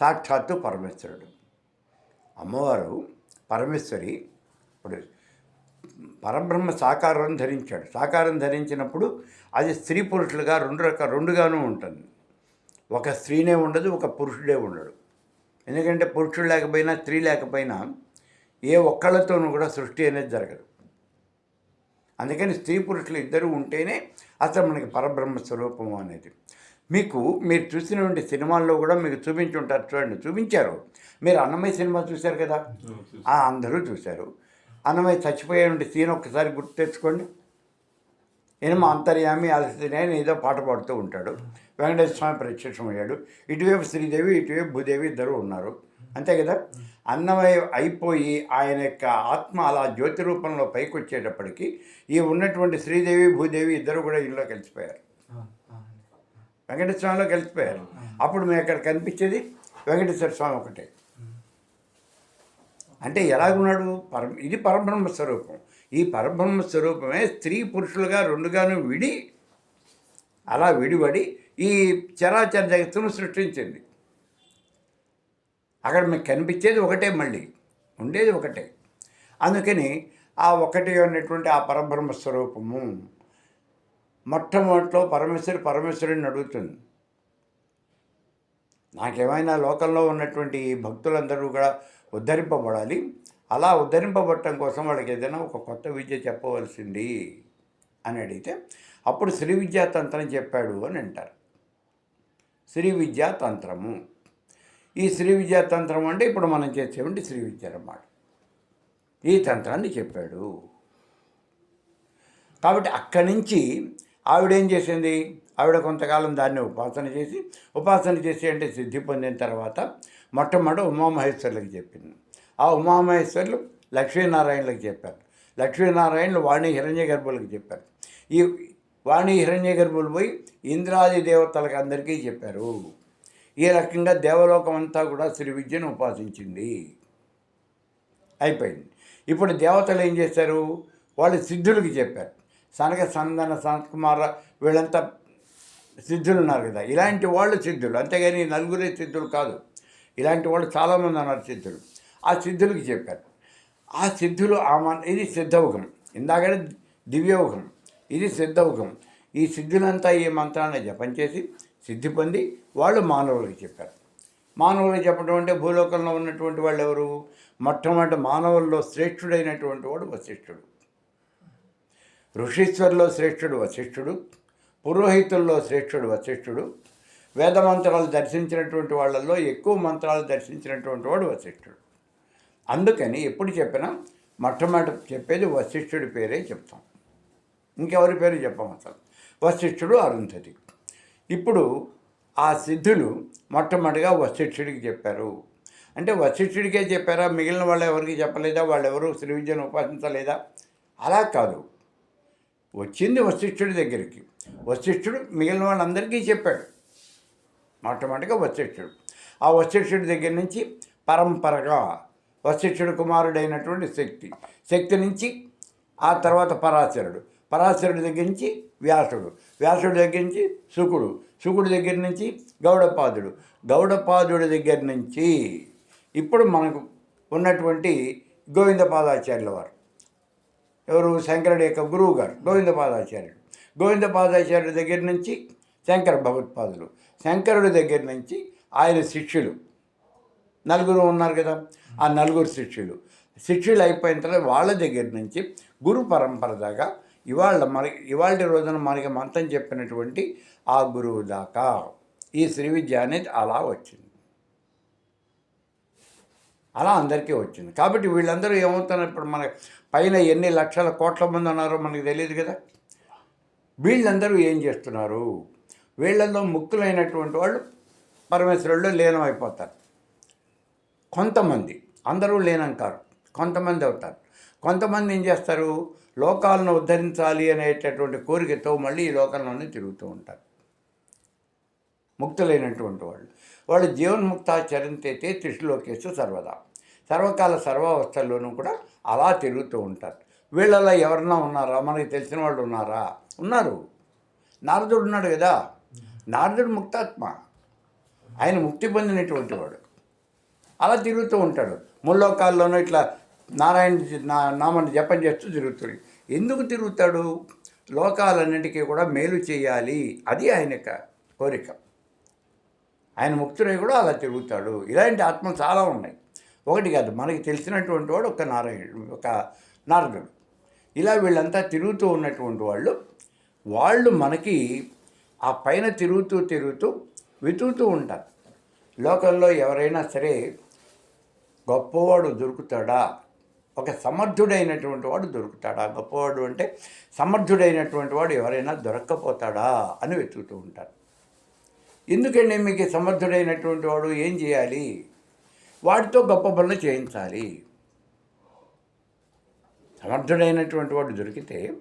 సాక్షాత్తు పరమేశ్వరుడు. అమ్మవారు పరమేశ్వరి ఇప్పుడు పరబ్రహ్మ సాకారం ధరించాడు. సాకారం ధరించినప్పుడు అది స్త్రీ పురుషులుగా రెండు రక రెండుగానూ ఉంటుంది. ఒక స్త్రీనే ఉండదు ఒక పురుషుడే ఉండడు. ఎందుకంటే పురుషుడు లేకపోయినా స్త్రీ లేకపోయినా ఏ ఒక్కళ్ళతోనూ కూడా సృష్టి అనేది జరగదు. అందుకని స్త్రీ పురుషులు ఇద్దరు ఉంటేనే అసలు మనకి పరబ్రహ్మ స్వరూపము అనేది. మీకు మీరు చూసినటువంటి సినిమాల్లో కూడా మీకు చూపించి ఉంటారు చూడండి. చూపించారు. మీరు అన్నమయ్య సినిమా చూశారు కదా? ఆ, అందరూ చూశారు. అన్నమయ్య చచ్చిపోయేటువంటి సీన్ ఒక్కసారి గుర్తు తెచ్చుకోండి. ఈయన అంతర్యామి అలసినే ఏదో పాట పాడుతూ ఉంటాడు. వెంకటేశ్వర స్వామి ప్రత్యక్షమయ్యాడు. ఇటువైపు శ్రీదేవి ఇటువైపు భూదేవి ఇద్దరు ఉన్నారు. అంతే కదా? అన్నమయ అయిపోయి ఆయన యొక్క ఆత్మ అలా జ్యోతి రూపంలో పైకి వచ్చేటప్పటికి ఈ ఉన్నటువంటి శ్రీదేవి భూదేవి ఇద్దరు కూడా ఇంట్లో కలిసిపోయారు. వెంకటేశ్వరంలో గెలిచిపోయారు కలిసిపోయారు. అప్పుడు మేము అక్కడ కనిపించేది వెంకటేశ్వర స్వామి ఒకటే. అంటే ఎలాగున్నాడు? పర ఇది పరబ్రహ్మ స్వరూపం. ఈ పరబ్రహ్మ స్వరూపమే స్త్రీ పురుషులుగా రెండుగాను విడి అలా విడిపడి ఈ చరాచర జగత్తును సృష్టించింది. అక్కడ మీకు కనిపించేది ఒకటే మళ్ళీ ఉండేది ఒకటే. అందుకని ఆ ఒకటి అనేటువంటి ఆ పరబ్రహ్మ స్వరూపము మొట్టమొదట్లో పరమేశ్వరి పరమేశ్వరుని అడుగుతుంది. నాకేమైనా లోకంలో ఉన్నటువంటి భక్తులందరూ కూడా ఉద్ధరింపబడాలి. అలా ఉద్ధరింపబడటం కోసం వాళ్ళకి ఏదైనా ఒక కొత్త విద్య చెప్పవలసింది అని అడిగితే అప్పుడు శ్రీ విద్యా తంత్రం చెప్పాడు అని అంటారు. శ్రీ విద్యా తంత్రము ఈ శ్రీ విద్యా తంత్రం అంటే ఇప్పుడు మనం చేసేవంటి శ్రీ విద్య అన్నమాట ఈ తంత్రాన్ని చెప్పాడు. కాబట్టి అక్కడి నుంచి ఆవిడ ఏం చేసింది? ఆవిడ కొంతకాలం దాన్ని ఉపాసన చేసి ఉపాసన చేసి అంటే సిద్ధి పొందిన తర్వాత మొట్టమొదటి ఉమామహేశ్వరులకు చెప్పింది. ఆ ఉమామహేశ్వరులు లక్ష్మీనారాయణలకు చెప్పారు. లక్ష్మీనారాయణలు వాణి హిరణ్య గర్భులకు చెప్పారు. ఈ వాణి హిరణ్య గర్భులు పోయి ఇంద్రాది దేవతలకు అందరికీ చెప్పారు. ఈ రకంగా దేవలోకం అంతా కూడా శ్రీ విద్యను ఉపాసించింది. అయిపోయింది. ఇప్పుడు దేవతలు ఏం చేశారు? వాళ్ళు సిద్ధులకి చెప్పారు. సనక సందన సనత్కుమార వీళ్ళంతా సిద్ధులు ఉన్నారు కదా. ఇలాంటి వాళ్ళు సిద్ధులు. అంతేగాని నలుగురే సిద్ధులు కాదు. ఇలాంటి వాళ్ళు చాలామంది ఉన్నారు సిద్ధులు. ఆ సిద్ధులకి చెప్పారు. ఆ సిద్ధులు ఆ మన ఇది సిద్ధౌఘం ఇందాకనే దివ్యౌఘం ఇది సిద్ధౌఘం ఈ సిద్ధులంతా ఈ మంత్రాన్ని జపం చేసి సిద్ధి పొంది వాళ్ళు మానవులకు చెప్పారు. మానవులకు చెప్పడం అంటే భూలోకంలో ఉన్నటువంటి వాళ్ళు ఎవరు మొట్టమొదటి మానవుల్లో శ్రేష్ఠుడైనటువంటి వాడు వశిష్ఠుడు. ఋషీశ్వరులో శ్రేష్ఠుడు వశిష్ఠుడు పురోహితుల్లో శ్రేష్ఠుడు వశిష్ఠుడు వేద మంత్రాలు దర్శించినటువంటి వాళ్ళల్లో ఎక్కువ మంత్రాలు దర్శించినటువంటి వాడు వశిష్ఠుడు. అందుకని ఎప్పుడు చెప్పినా మొట్టమొదటి చెప్పేది వశిష్ఠుడి పేరే చెప్తాం. ఇంకెవరి పేరు చెప్పమంటారు అసలు వశిష్ఠుడు అరుంధతి. ఇప్పుడు ఆ సిద్ధులు మొట్టమొదటిగా వశిష్ఠుడికి చెప్పారు. అంటే వశిష్ఠుడికే చెప్పారా? మిగిలిన వాళ్ళు ఎవరికి చెప్పలేదా? వాళ్ళు ఎవరు శ్రీ విద్యను ఉపాసించలేదా? అలా కాదు. వచ్చింది వశిష్ఠుడి దగ్గరికి. వశిష్ఠుడు మిగిలిన వాళ్ళందరికీ చెప్పాడు. మొట్టమొదటిగా వశిష్ఠుడు. ఆ వశిష్ఠుడి దగ్గర నుంచి పరంపరగా వశిష్ఠుడు కుమారుడైనటువంటి శక్తి. శక్తి నుంచి ఆ తర్వాత పరాశరుడు. పరాశరుడి దగ్గర నుంచి వ్యాసుడు. వ్యాసుడి దగ్గర నుంచి శుకుడు. శుకుడి దగ్గర నుంచి గౌడపాదుడు. గౌడపాదుడి దగ్గర నుంచి ఇప్పుడు మనకు ఉన్నటువంటి గోవిందపాదాచార్యుల వారు. ఎవరు? శంకరుడి యొక్క గురువు గారు గోవిందపాదాచార్యుడు. గోవిందపాదాచార్యుడి దగ్గర నుంచి శంకర భగవత్పాదులు. శంకరుడి దగ్గర నుంచి ఆయన శిష్యులు. నలుగురు ఉన్నారు కదా ఆ నలుగురు శిష్యులు. శిష్యులు అయిపోయిన తర్వాత వాళ్ళ దగ్గర నుంచి గురు పరంపర దాకా ఇవాళ మన ఇవాళ రోజున మనకి మంతం చెప్పినటువంటి ఆ గురువు దాకా ఈ శ్రీ విద్య అనేది అలా వచ్చింది. అలా అందరికీ వచ్చింది. కాబట్టి వీళ్ళందరూ ఏమవుతున్నారు? ఇప్పుడు మన పైన ఎన్ని లక్షల కోట్ల మంది ఉన్నారో మనకు తెలియదు కదా? వీళ్ళందరూ ఏం చేస్తున్నారు? వీళ్ళల్లో ముక్కులైనటువంటి వాళ్ళు పరమేశ్వరుల్లో లీనమైపోతారు. కొంతమంది అందరూ లీనంకారు. కొంతమంది అవుతారు. కొంతమంది ఏం చేస్తారు? లోకాలను ఉద్ధరించాలి అనేటటువంటి కోరికతో మళ్ళీ ఈ లోకంలోనే తిరుగుతూ ఉంటారు. ముక్తులైనటువంటి వాళ్ళు. వాళ్ళు జీవన్ముక్తాచరింతే త్రిశులోకేస్తూ సర్వదా. సర్వకాల సర్వావస్థల్లోనూ కూడా అలా తిరుగుతూ ఉంటారు. వీళ్ళలో ఎవరన్నా ఉన్నారా? మనకి తెలిసిన వాళ్ళు ఉన్నారా? ఉన్నారు. నారదుడు ఉన్నాడు కదా. నారదుడు ముక్తాత్మ. ఆయన ముక్తి పొందినటువంటి వాడు. అలా తిరుగుతూ ఉంటాడు. ముల్లోకాల్లోనూ ఇట్లా నారాయణ నా నామని జపం చేస్తూ తిరుగుతుంది. ఎందుకు తిరుగుతాడు? లోకాలన్నిటికీ కూడా మేలు చేయాలి. అది ఆయన యొక్క కోరిక. ఆయన ముక్తుడై కూడా అలా తిరుగుతాడు. ఇలాంటి ఆత్మలు చాలా ఉన్నాయి. ఒకటి కాదు మనకి తెలిసినటువంటి వాడు ఒక నారాయణుడు ఒక నారదుడు. ఇలా వీళ్ళంతా తిరుగుతూ ఉన్నటువంటి వాళ్ళు వాళ్ళు మనకి ఆ పైన తిరుగుతూ తిరుగుతూ వెతుకుతూ ఉంటారు. లోకంలో ఎవరైనా సరే గొప్పవాడు దొరుకుతాడా? ఒక సమర్థుడైనటువంటి వాడు దొరుకుతాడా? గొప్పవాడు అంటే సమర్థుడైనటువంటి వాడు ఎవరైనా దొరక్కపోతాడా? అని వెతుకుతూ ఉంటారు. ఎందుకండి మీకు సమర్థుడైనటువంటి వాడు ఏం చేయాలి? వాడితో గొప్ప పనులు చేయించాలి. సమర్థుడైనటువంటి వాడు దొరికితే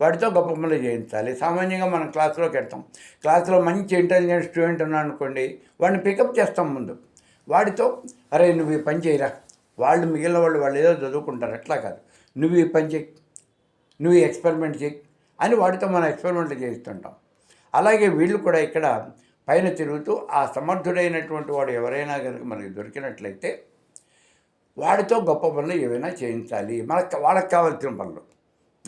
వాడితో గొప్ప పనులు చేయించాలి. సామాన్యంగా మనం క్లాసులోకి వెళ్తాం క్లాస్లో మంచి ఇంటెలిజెంట్ స్టూడెంట్ ఉన్నాడు అనుకోండి వాడిని పికప్ చేస్తాం ముందు. వాడితో అరే నువ్వు ఈ పని చేయరా. వాళ్ళు మిగిలిన వాళ్ళు వాళ్ళు ఏదో చదువుకుంటారు. అట్లా కాదు. నువ్వు ఈ పని చెయ్యి నువ్వు ఎక్స్పెరిమెంట్ చెయ్యి అని వాడితో మనం ఎక్స్పెరిమెంట్లు చేయిస్తుంటాం. అలాగే వీళ్ళు కూడా ఇక్కడ పైన తిరుగుతూ ఆ సమర్థుడైనటువంటి వాడు ఎవరైనా కనుక మనకి దొరికినట్లయితే వాడితో గొప్ప పనులు ఏవైనా చేయించాలి. మనకు వాళ్ళకి కావాల్సిన పనులు.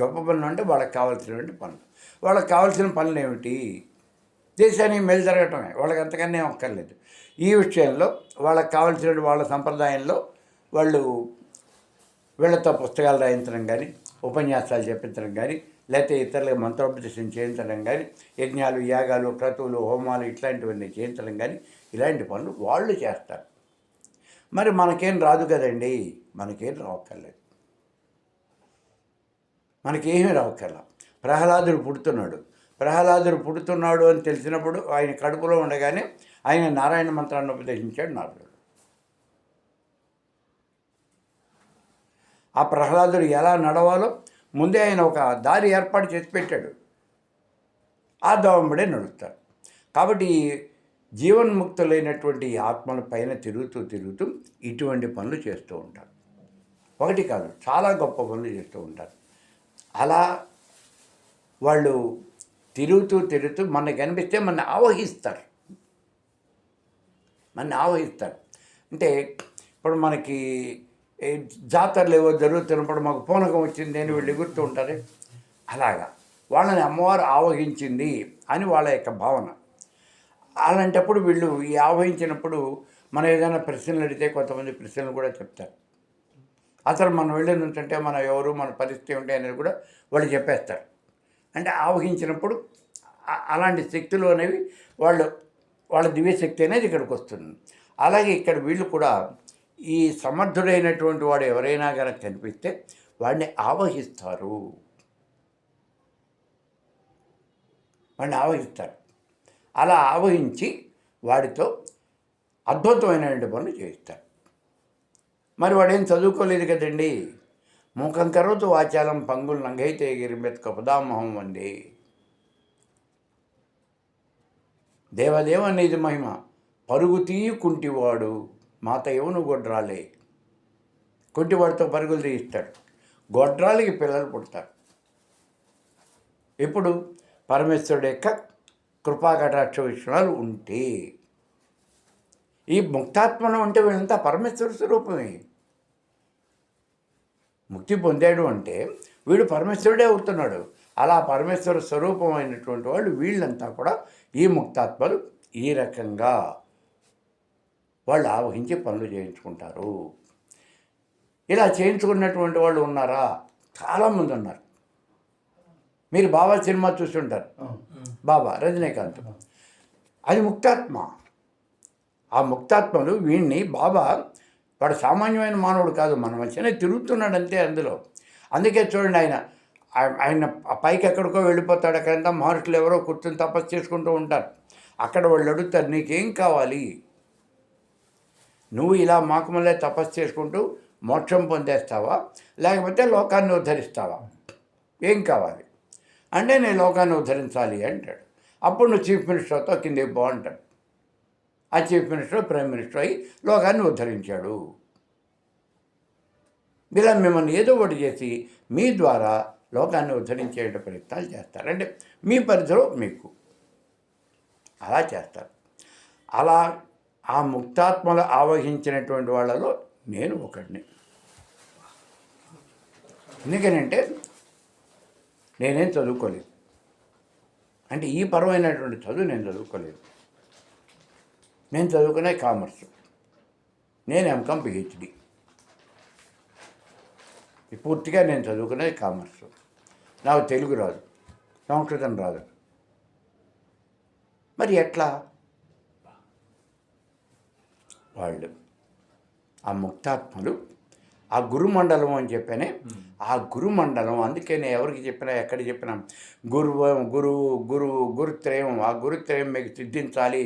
గొప్ప పనులు అంటే వాళ్ళకి కావాల్సినటువంటి పనులు. వాళ్ళకి కావాల్సిన పనులు ఏమిటి? దేశానికి మేలు జరగటమే. వాళ్ళకి అంతకన్నా ఒక్కర్లేదు ఈ విషయంలో వాళ్ళకి కావాల్సిన వాళ్ళ సంప్రదాయంలో వాళ్ళు వీళ్ళతో పుస్తకాలు రాయించడం కానీ ఉపన్యాసాలు చెప్పించడం కానీ లేకపోతే ఇతరులకు మంత్రోపదేశం చేయించడం కానీ యజ్ఞాలు యాగాలు క్రతువులు హోమాలు ఇట్లాంటివన్నీ చేయించడం కానీ ఇలాంటి పనులు వాళ్ళు చేస్తారు. మరి మనకేం రాదు కదండి? మనకేం రావక్కర్లేదు. మనకేమీ రావక్కర్లా. ప్రహ్లాదుడు పుడుతున్నాడు. ప్రహ్లాదుడు పుడుతున్నాడు అని తెలిసినప్పుడు ఆయన కడుపులో ఉండగానే ఆయన నారాయణ మంత్రాన్ని ఉపదేశించాడు నారదుడు. ఆ ప్రహ్లాదుడు ఎలా నడవాలో ముందే ఆయన ఒక దారి ఏర్పాటు చేసి పెట్టాడు. ఆ దోమడే నడుస్తారు కాబట్టి జీవన్ముక్తులైనటువంటి ఆత్మల పైన తిరుగుతూ తిరుగుతూ ఇటువంటి పనులు చేస్తూ ఉంటారు. ఒకటి కాదు చాలా గొప్ప పనులు చేస్తూ ఉంటారు. అలా వాళ్ళు తిరుగుతూ తిరుగుతూ మనకు కనిపిస్తే మన ఆవహిస్తారు. మన ఆవహిస్తారు. అంటే ఇప్పుడు మనకి జాతరలు ఏవో జరుగుతున్నప్పుడు మాకు పూనకం వచ్చింది అని వీళ్ళు ఎగురుతూ ఉంటారు. అలాగా. వాళ్ళని అమ్మవారు ఆవహించింది అని వాళ్ళ యొక్క భావన. అలాంటప్పుడు వీళ్ళు ఈ ఆవహించినప్పుడు మనం ఏదైనా ప్రశ్నలు అడిగితే కొంతమంది ప్రశ్నలు కూడా చెప్తారు. అసలు మనం వెళ్ళి నుంచుంటే మన ఎవరు మన పరిస్థితి ఏంటి అనేది కూడా వాళ్ళు చెప్పేస్తారు. అంటే ఆవహించినప్పుడు అలాంటి శక్తులు అనేవి వాళ్ళు వాళ్ళ దివ్యశక్తి అనేది ఇక్కడికి వస్తుంది. అలాగే ఇక్కడ వీళ్ళు కూడా ఈ సమర్థుడైనటువంటి వాడు ఎవరైనా కనుక కనిపిస్తే వాడిని ఆవహిస్తారు. వాడిని ఆవహిస్తారు. అలా ఆవహించి వాడితో అద్భుతమైనటువంటి పనులు చేయిస్తారు. మరి వాడేం చదువుకోలేదు కదండి? మూకం కరోతు వాచాలం పంగులు నంగైతే గిరిమెత్క పదామహం అండి దేవదేవ అనేది మహిమ పరుగు తీయుకుంటివాడు. మాత ఎవను గొడ్రాలే? కుంటివాడితో పరుగులు తీయిస్తాడు. గొడ్రాలకి పిల్లలు పుడతారు. ఇప్పుడు పరమేశ్వరుడు యొక్క కృపా కటాక్ష విషయాలు ఉంటే ఈ ముక్తాత్మను అంటే వీళ్ళంతా పరమేశ్వర స్వరూపమే. ముక్తి పొందాడు అంటే వీడు పరమేశ్వరుడే అవుతున్నాడు. అలా పరమేశ్వర స్వరూపమైనటువంటి వాళ్ళు వీళ్ళంతా కూడా ఈ ముక్తాత్మలు ఈ రకంగా వాళ్ళు ఆవహించి పనులు చేయించుకుంటారు. ఇలా చేయించుకున్నటువంటి వాళ్ళు ఉన్నారా? చాలామంది ఉన్నారు. మీరు బాబా సినిమా చూస్తుంటారు బాబా రజనీకాంత్. అది ముక్తాత్మ. ఆ ముక్తాత్మలు వీడిని బాబా వాడు సామాన్యమైన మానవుడు కాదు మన మధ్యనే తిరుగుతున్నాడు అంతే అందులో. అందుకే చూడండి ఆయన ఆయ- ఆయన పైకి ఎక్కడికో వెళ్ళిపోతాడు. అక్కడంతా మహర్షులు ఎవరో కూర్చొని తపస్సు చేసుకుంటూ ఉంటారు. అక్కడ వాళ్ళు అడుగుతారు నీకేం కావాలి? నువ్వు ఇలా మాకుమల్లే తపస్సు చేసుకుంటూ మోక్షం పొందేస్తావా? లేకపోతే లోకాన్ని ఉద్ధరిస్తావా? ఏం కావాలి? అంటే నేను లోకాన్ని ఉద్ధరించాలి అంటాడు. అప్పుడు నువ్వు చీఫ్ మినిస్టర్తో కిందకి బాగుంటాడు ఆ చీఫ్ మినిస్టర్ ప్రైమ్ మినిస్టర్ అయి లోకాన్ని ఉద్ధరించాడు. ఇలా మిమ్మల్ని ఏదో ఒకటి చేసి మీ ద్వారా లోకాన్ని ఉద్ధరించే ప్రయత్నాలు చేస్తారు. అంటే మీ పరిధిలో మీకు అలా చేస్తారు. అలా ఆ ముక్తాత్మలు ఆవహించినటువంటి వాళ్ళలో నేను ఒకడిని. ఎందుకనంటే నేనేం చదువుకోలేదు. అంటే ఈ పరమైనటువంటి చదువు నేను చదువుకోలేదు. నేను చదువుకునే కామర్స్. నేను ఎంకామ్ పిహెచ్డి. పూర్తిగా నేను చదువుకునేది కామర్స్. నాకు తెలుగు రాదు. సంస్కృతం రాదు. మరి ఎట్లా? వాళ్ళు. ఆ ముక్తాత్మలు ఆ గురుమండలం అని చెప్పానే ఆ గురుమండలం. అందుకే నేను ఎవరికి చెప్పినా ఎక్కడ చెప్పినా గురువం గురువు గురువు గురుత్రయం ఆ గురుత్రయం మీకు సిద్ధించాలి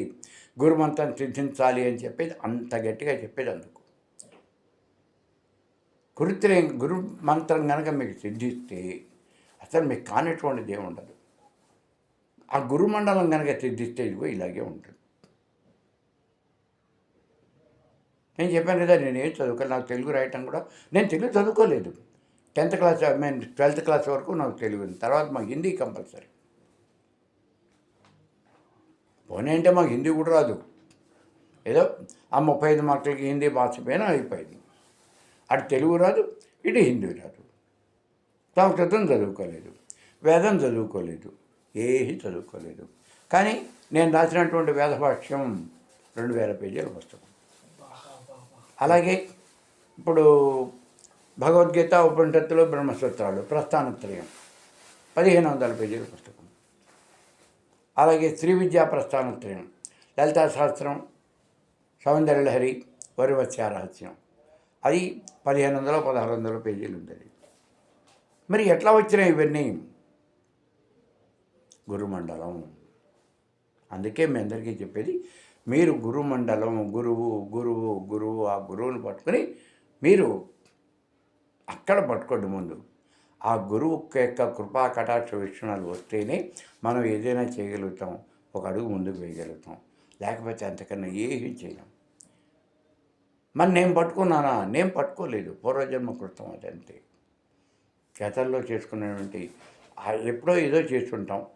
గురుమంతం సిద్ధించాలి అని చెప్పేది అంత గట్టిగా చెప్పేది అందుకు. గురుత్రయం గురు మంత్రం కనుక మీకు సిద్ధిస్తే అసలు మీకు కానటువంటిది ఏమి ఉండదు ఆ గురుమండలం కనుక సిద్ధిస్తే ఇదిగో ఇలాగే ఉంటుంది. నేను చెప్పాను కదా నేను ఏం చదువుకోలేదు నాకు తెలుగు రాయటం కూడా నేను తెలుగు చదువుకోలేదు. టెన్త్ క్లాస్ మేము ట్వెల్త్ క్లాస్ వరకు నాకు తెలుగు ఉంది. తర్వాత మాకు హిందీ కంపల్సరీ. పోనీ అంటే మాకు హిందీ కూడా రాదు. ఏదో ఆ ముప్పై ఐదు మార్కులకి హిందీ మార్చిపోయినా అయిపోయింది. అటు తెలుగు రాదు ఇటు హిందీ రాదు. సంస్కృతం చదువుకోలేదు వేదం చదువుకోలేదు ఏది చదువుకోలేదు. కానీ నేను రాసినటువంటి వేద భాష్యం రెండు వేల పేజీల పుస్తకం. అలాగే ఇప్పుడు భగవద్గీత ఉపనిషత్తులు బ్రహ్మసూత్రాలు ప్రస్థానత్రయం పదిహేను వందల పేజీల పుస్తకం. అలాగే శ్రీ విద్యా ప్రస్థానత్రయం లలితా శాస్త్రం సౌందర్యలహరి వరివత్స్య రహస్యం. అది పదిహేను వందల పదహారు వందల పేజీలు ఉంది మరి ఎట్లా వచ్చినాయి ఇవన్నీ? గురుమండలం. అందుకే మీ అందరికీ చెప్పేది మీరు గురుమండలం గురువు గురువు గురువు ఆ గురువుని పట్టుకొని మీరు అక్కడ పట్టుకోండి ముందు. ఆ గురువు యొక్క కృపా కటాక్ష వీక్షణాలు వస్తేనే మనం ఏదైనా చేయగలుగుతాం. ఒక అడుగు ముందుకు వేయగలుగుతాం. లేకపోతే అంతకన్నా ఏమీ చేయలేం మరి నేను పట్టుకున్నానా? నేను పట్టుకోలేదు. పూర్వజన్మ కృతం అది అంతే గతంలో చేసుకున్నటువంటి ఎప్పుడో ఏదో చేస్తుంటాం.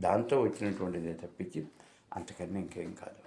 దాంతో వచ్చినటువంటిదే తప్పించి అంతకన్నా ఇంకేం కాదు.